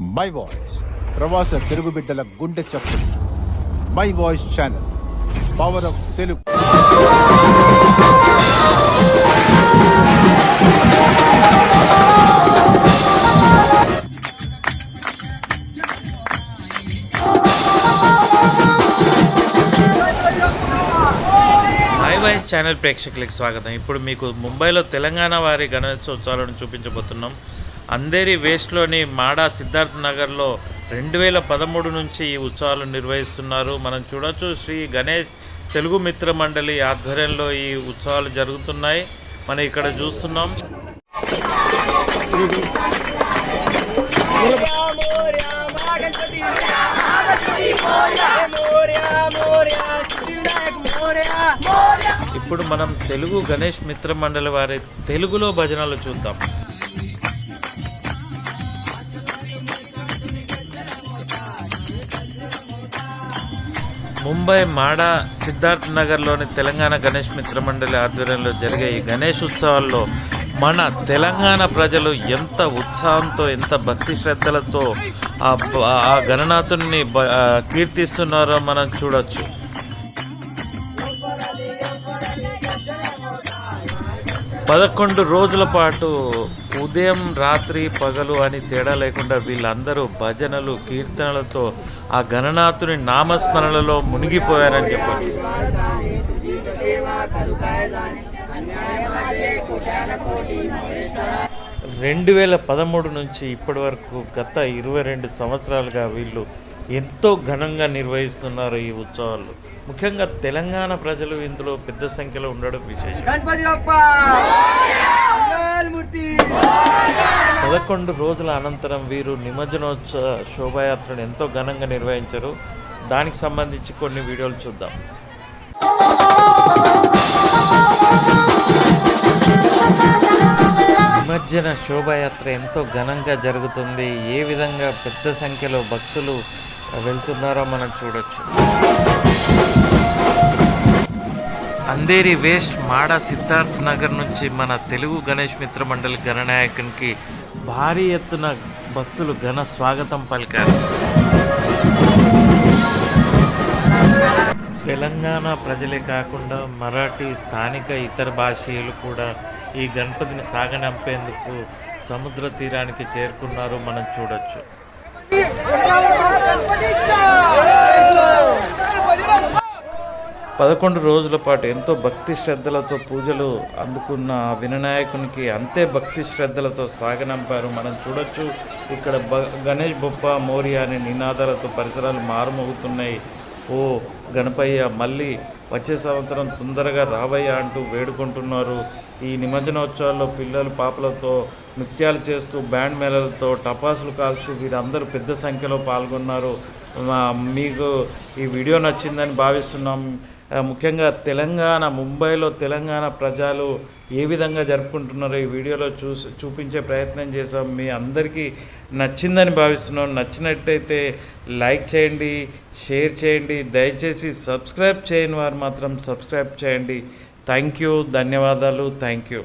My voice ప్రవాస తెలుగు బిడ్డల గుండె చప్పుడు. My voice channel power of Telugu high voice channel ప్రేక్షకులకు స్వాగతం. ఇప్పుడు మీకు ముంబైలో తెలంగాణ వారి గణేశోత్సవాలను చూపించబోతున్నాం. అంధేరి వేస్ట్లోని మాడా సిద్ధార్థ నగర్లో రెండు వేల పదమూడు నుంచి ఈ ఉత్సవాలు నిర్వహిస్తున్నారు. మనం చూడొచ్చు శ్రీ గణేష్ తెలుగు మిత్ర మండలి ఆధ్వర్యంలో ఈ ఉత్సవాలు జరుగుతున్నాయి. మనం ఇక్కడ చూస్తున్నాం. ఇప్పుడు మనం తెలుగు గణేష్ మిత్ర మండలి వారి తెలుగులో భజనలు చూద్దాం. ముంబై మాడా సిద్ధార్థ్ నగర్లోని తెలంగాణ గణేష్ మిత్ర మండలి ఆధ్వర్యంలో జరిగే ఈ గణేష్ ఉత్సవాల్లో మన తెలంగాణ ప్రజలు ఎంత ఉత్సాహంతో ఎంత భక్తి శ్రద్ధలతో ఆ ఆ గణనాథుని కీర్తిస్తున్నారో మనం చూడొచ్చు. పదకొండు రోజుల పాటు ఉదయం రాత్రి పగలు అని తేడా లేకుండా వీళ్ళందరూ భజనలు కీర్తనలతో ఆ గణనాథుని నామస్మరణలో మునిగిపోయారని చెప్పచ్చు. రెండు వేల పదమూడు నుంచి ఇప్పటి వరకు గత ఇరవై రెండు సంవత్సరాలుగా వీళ్ళు ఎంతో ఘనంగా నిర్వహిస్తున్నారు ఈ ఉత్సవాలు. ముఖ్యంగా తెలంగాణ ప్రజలు ఇందులో పెద్ద సంఖ్యలో ఉండడం విశేషం. వేల్మూర్తి పదకొండు రోజుల అనంతరం వీరు నిమజ్జనోత్సవ శోభాయాత్రను ఎంతో ఘనంగా నిర్వహించారు. దానికి సంబంధించి కొన్ని వీడియోలు చూద్దాం. నిమజ్జన శోభాయాత్ర ఎంతో ఘనంగా జరుగుతుంది. ఏ విధంగా పెద్ద సంఖ్యలో భక్తులు వెళ్తున్నారో మనం చూడొచ్చు. అందేరి వేస్ట్ మాడ సిద్ధార్థ్ నగర్ నుంచి మన తెలుగు గణేష్ మిత్ర మండలి గణనాయకునికి భారీ ఎత్తున భక్తులు ఘన స్వాగతం పలికారు. తెలంగాణ ప్రజలే కాకుండా మరాఠీ స్థానిక ఇతర భాషీయులు కూడా ఈ గణపతిని సాగనంపేందుకు సముద్ర తీరానికి చేరుకున్నారు మనం చూడొచ్చు. పదకొండు రోజుల పాటు ఎంతో భక్తి శ్రద్ధలతో పూజలు అందుకున్న వినాయకునికి అంతే భక్తి శ్రద్ధలతో సాగనంపారు. మనం చూడొచ్చు ఇక్కడ బ గణేష్ బొప్ప మోరియా అనే నినాదాలతో పరిసరాలు మారుమోగుతున్నాయి. ఓ గణపయ్య మళ్ళీ వచ్చే సంవత్సరం తొందరగా రావయ్య అంటూ వేడుకుంటున్నారు. ఈ నిమజ్జనోత్సవాల్లో పిల్లలు పాపలతో నృత్యాలు చేస్తూ బ్యాండ్ మేళలతో టపాసులు కాల్చు వీరందరూ పెద్ద సంఖ్యలో పాల్గొన్నారు. మీకు ఈ వీడియో నచ్చిందని భావిస్తున్నాం. ముఖ్యంగా తెలంగాణ ముంబైలో తెలంగాణ ప్రజలు ఏ విధంగా జరుపుకుంటున్నారో ఈ వీడియోలో చూసి చూపించే ప్రయత్నం చేసాం మీ అందరికీ నచ్చిందని భావిస్తున్నాం. నచ్చినట్టయితే లైక్ చేయండి షేర్ చేయండి దయచేసి సబ్స్క్రైబ్ చేయని వారు మాత్రం సబ్స్క్రైబ్ చేయండి. థ్యాంక్ యూ ధన్యవాదాలు థ్యాంక్ యూ.